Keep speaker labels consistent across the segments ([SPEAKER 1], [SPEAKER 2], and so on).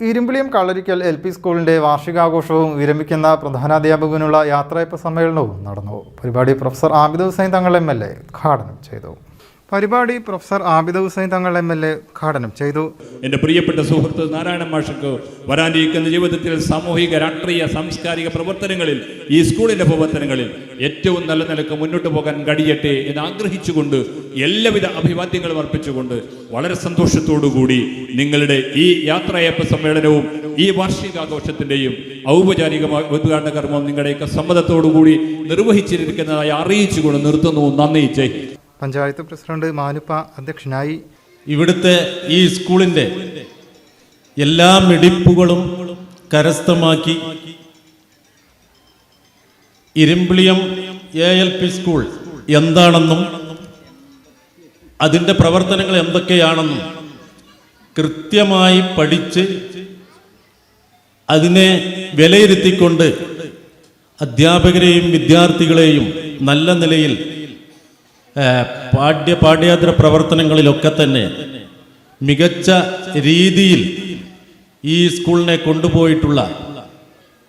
[SPEAKER 1] ഇരുമ്പിളിയം കളരിക്കൽ L P സ്കൂളിന്റെ വാർഷികാഘോഷവും വിരമിക്കുന്ന പ്രധാനാധ്യാപകനുള്ള യാത്രയപ്പ് സമ്മേളനവും നടന്നു. പരിപാടി professor Abid Hussain Thangal M L A ഉദ്ഘാടനം ചെയ്തു. പരിപാടി professor Abid Hussain Thangal M L A ഉദ്ഘാടനം ചെയ്തു.
[SPEAKER 2] എന്റെ പ്രിയപ്പെട്ട സുഹൃത്ത് നാരായണ മാഷക്ക് വരാനിരിക്കുന്ന ജീവിതത്തിൽ സാമൂഹിക രാഷ്ട്രീയ സാംസ്കാരിക പ്രവർത്തനങ്ങളിൽ ഈ സ്കൂളിന്റെ പ്രവർത്തനങ്ങളിൽ ഏറ്റവും നല്ല നിലയ്ക്ക് മുന്നോട്ട് പോകാൻ കഴിയട്ടെ എന്ന് ആഗ്രഹിച്ചുകൊണ്ട് എല്ലാവിധ അഭിവാദ്യങ്ങളും അർപ്പിച്ചുകൊണ്ട് വളരെ സന്തോഷത്തോടുകൂടി നിങ്ങളുടെ ഈ യാത്രയപ്പ സമ്മേളനവും ഈ വാർഷികാഘോഷത്തിന്റെയും ഔപചാരികമായ ഉദ്ഘാടന കർമ്മം നിങ്ങളുടെയൊക്കെ സമ്മതത്തോടുകൂടി നിർവഹിച്ചിരിക്കുന്നതായി അറിയിച്ചുകൊണ്ട് നിർത്തുന്നു. നന്ദി. ജയ്.
[SPEAKER 1] പഞ്ചായത്ത് പ്രസിഡന്റ് മാനുപ്പ അധ്യക്ഷനായി
[SPEAKER 3] ഇവിടുത്തെ ഈ സ്കൂളിന്റെ എല്ലാ മെടിപ്പുകളും കരസ്ഥമാക്കി Irumbiliyam A L P school എന്താണെന്നും അതിന്റെ പ്രവർത്തനങ്ങൾ എന്തൊക്കെയാണെന്നും കൃത്യമായി പഠിച്ച് അതിനെ വിലയിരുത്തിക്കൊണ്ട് അധ്യാപകരെയും വിദ്യാർത്ഥികളെയും നല്ല നിലയിൽ പാഠ്യ പാഠ്യേതര പ്രവർത്തനങ്ങളിലൊക്കെ തന്നെ മികച്ച രീതിയിൽ ഈ സ്കൂളിനെ കൊണ്ടുപോയിട്ടുള്ള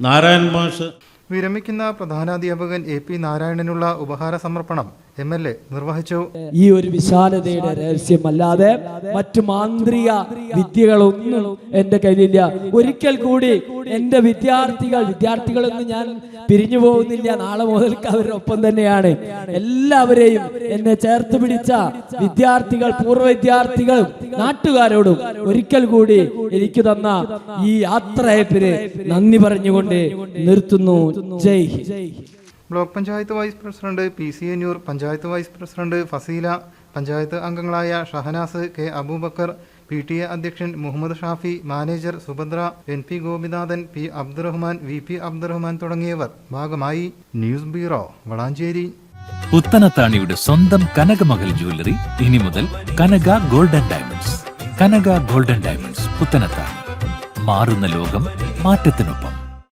[SPEAKER 3] നാരായൺ മാഷ്
[SPEAKER 1] വിരമിക്കുന്ന പ്രധാനാധ്യാപകൻ എ പി നാരായണനുള്ള ഉപഹാര സമർപ്പണം എം എൽ എ നിർവഹിച്ചു.
[SPEAKER 4] ഈ ഒരു വിശാലതയുടെ രഹസ്യമല്ലാതെ മറ്റു മാന്ത്രിക വിദ്യകളൊന്നും എന്റെ കയ്യിലില്ല. ഒരിക്കൽ കൂടി എന്റെ വിദ്യാർത്ഥികൾ വിദ്യാർത്ഥികളൊന്നും ഞാൻ പിരിഞ്ഞു പോകുന്നില്ല. നാളെ മുതൽക്ക് അവരൊപ്പം തന്നെയാണ്. എല്ലാവരെയും എന്നെ ചേർത്ത് പിടിച്ച വിദ്യാർത്ഥികൾ പൂർവ വിദ്യാർത്ഥികളും നാട്ടുകാരോടും ഒരിക്കൽ കൂടി എനിക്ക് തന്ന ഈ യാത്രയപ്പിന് നന്ദി പറഞ്ഞുകൊണ്ട് നിർത്തുന്നു. Jai Hind.
[SPEAKER 1] Block panchayat vice president P C Annur panchayat vice president Faseela panchayat അംഗങ്ങളായ Shahanas K Abubacker P T A അധ്യക്ഷൻ Muhammad Shafi manager Subhadra N P Gopinathan P Abdurahman V P Abdurahman തുടങ്ങിയവർ. ഭാഗമായി news bureau Valanchery.
[SPEAKER 5] പുത്തനത്താണിയുടെ സ്വന്തം Kanakamahal jewellery ഇനി മുതൽ Kanaka golden diamonds. Kanaka golden diamonds Puthanathani മാറുന്ന ലോകം മാറ്റത്തിനൊപ്പം.